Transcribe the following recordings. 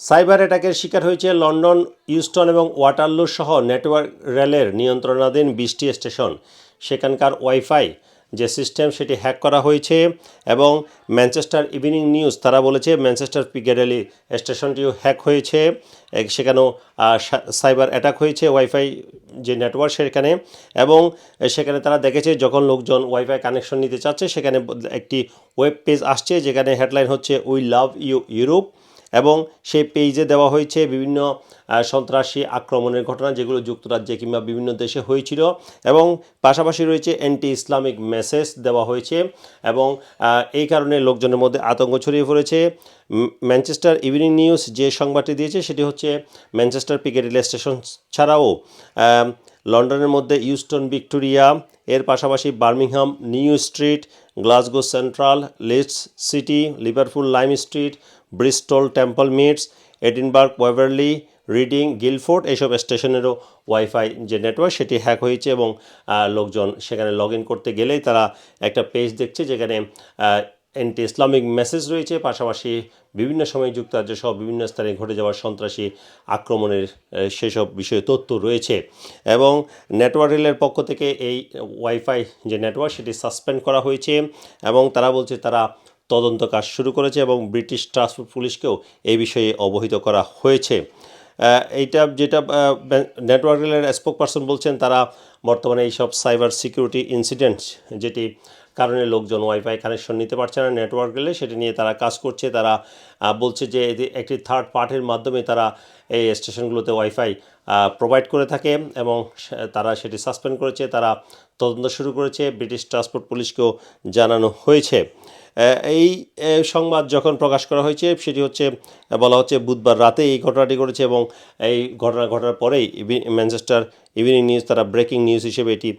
Cyber অ্যাটাকের শিকার হয়েছে লন্ডন ইউস্টন এবং ওয়াটারলু সহ নেটওয়ার্ক রেলের নিয়ন্ত্রণাধীন বিশটি স্টেশন। সেখানকার ওয়াইফাই যে সিস্টেম সেটি হ্যাক করা হয়েছে এবং ম্যানচেস্টার ইভিনিং নিউজ তারা বলেছে ম্যানচেস্টার পিগেডেলি স্টেশনটিও হ্যাক হয়েছে। সেখানেও সাইবার অ্যাটাক হয়েছে ওয়াইফাই যে নেটওয়ার্ক সেখানে এবং সেখানে তারা দেখেছে যখন লোকজন ওয়াইফাই কানেকশন নিতে চাচ্ছে সেখানে একটি ওয়েব পেজ আসছে যেখানে হেডলাইন হচ্ছে উই লাভ ইউ ইউরোপ। এবং সেই পেজে দেওয়া হয়েছে বিভিন্ন সন্ত্রাসী আক্রমণের ঘটনা যেগুলো যুক্তরাজ্যে কিংবা বিভিন্ন দেশে হয়েছিল এবং পাশাপাশি রয়েছে অ্যান্টি ইসলামিক মেসেজ দেওয়া হয়েছে এবং এই কারণে লোকজনের মধ্যে আতঙ্ক ছড়িয়ে পড়েছে। ম্যানচেস্টার ইভিনিং নিউজ যে সংবাদটি দিয়েছে সেটি হচ্ছে ম্যানচেস্টার পিকেটেল স্টেশন ছাড়াও লন্ডনের মধ্যে ইউস্টন, ভিক্টোরিয়া, এর পাশাপাশি Birmingham, New Street, Glasgow Central, Leeds City, Liverpool, Lime Street, Bristol Temple Meads, Edinburgh, Waverley, Reading, Guildford এইসব স্টেশনেরও ওয়াইফাই যে নেটওয়ার্ক সেটি হ্যাক হয়েছে এবং লোকজন সেখানে লগ করতে গেলেই তারা একটা পেজ দেখছে যেখানে অ্যান্টি ইসলামিক মেসেজ রয়েছে, পাশাপাশি বিভিন্ন সময় যুক্তরাজ্য সহ বিভিন্ন স্থানে ঘটে যাওয়া সন্ত্রাসী আক্রমণের সেসব বিষয়ে তথ্য রয়েছে এবং নেটওয়ার্ক রেলের পক্ষ থেকে এই ওয়াইফাই যে নেটওয়ার্ক সেটি সাসপেন্ড করা হয়েছে এবং তারা বলছে তারা তদন্ত কাজ শুরু করেছে এবং ব্রিটিশ ট্রান্সপোর্ট পুলিশকেও এই বিষয়ে অবহিত করা হয়েছে। এইটা যেটা নেটওয়ার্ক রেলের স্পোক পারসন বলছেন, তারা বর্তমানে এইসব সাইবার সিকিউরিটি ইনসিডেন্টস যেটি কারণে লোকজন ওয়াইফাই কানেকশন নিতে পারছে না নেটওয়ার্ক গেলে সেটা নিয়ে তারা কাজ করছে, তারা বলছে যে একটি থার্ড পার্টির মাধ্যমে তারা এই স্টেশনগুলোতে ওয়াইফাই প্রোভাইড করে থাকে এবং তারা সেটি সাসপেন্ড করেছে, তারা তদন্ত শুরু করেছে, ব্রিটিশ ট্রান্সপোর্ট পুলিশকেও জানানো হয়েছে। এই সংবাদ যখন প্রকাশ করা হয়েছে, সেটি হচ্ছে বলা হচ্ছে বুধবার রাতে এই ঘটনাটি ঘটেছে এবং এই ঘটনা ঘটার পরেই ম্যানচেস্টার ইভিনিং নিউজ তারা ব্রেকিং নিউজ হিসেবে এটি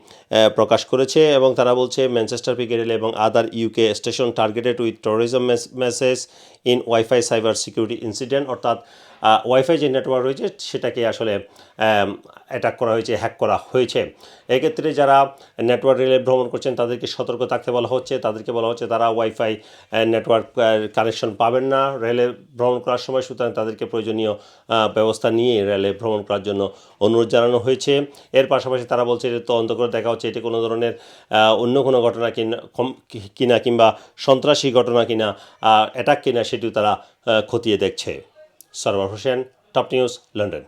প্রকাশ করেছে এবং তারা বলছে ম্যানচেস্টার পিকেরেল এবং other UK station targeted with terrorism message in WiFi cyber security incident অর্থাৎ ওয়াইফাই যে নেটওয়ার্ক রয়েছে, সেটাকে আসলে অ্যাটাক করা হয়েছে হ্যাক করা হয়েছে। এক্ষেত্রে যারা নেটওয়ার্ক রেলে ভ্রমণ করছেন, তাদেরকে সতর্ক থাকতে বলা হচ্ছে। তাদেরকে বলা হচ্ছে, তারা ওয়াইফাই নেটওয়ার্ক কানেকশন পাবেন না। রেলে ভ্রমণ করার সময় সুতরাং তাদেরকে প্রয়োজনীয় ব্যবস্থা নিয়ে রেলে ভ্রমণ করার জন্য অনুরোধ জানানো হয়েছে। এর পাশাপাশি তারা বলছে যে তদন্ত করে দেখা হচ্ছে, এটি কোনো ধরনের অন্য কোনো ঘটনা কিনা কিনা কিংবা সন্ত্রাসী ঘটনা কিনা অ্যাটাক কিনা সেটিও তারা খতিয়ে দেখছে। Sarwar Hossain top news London.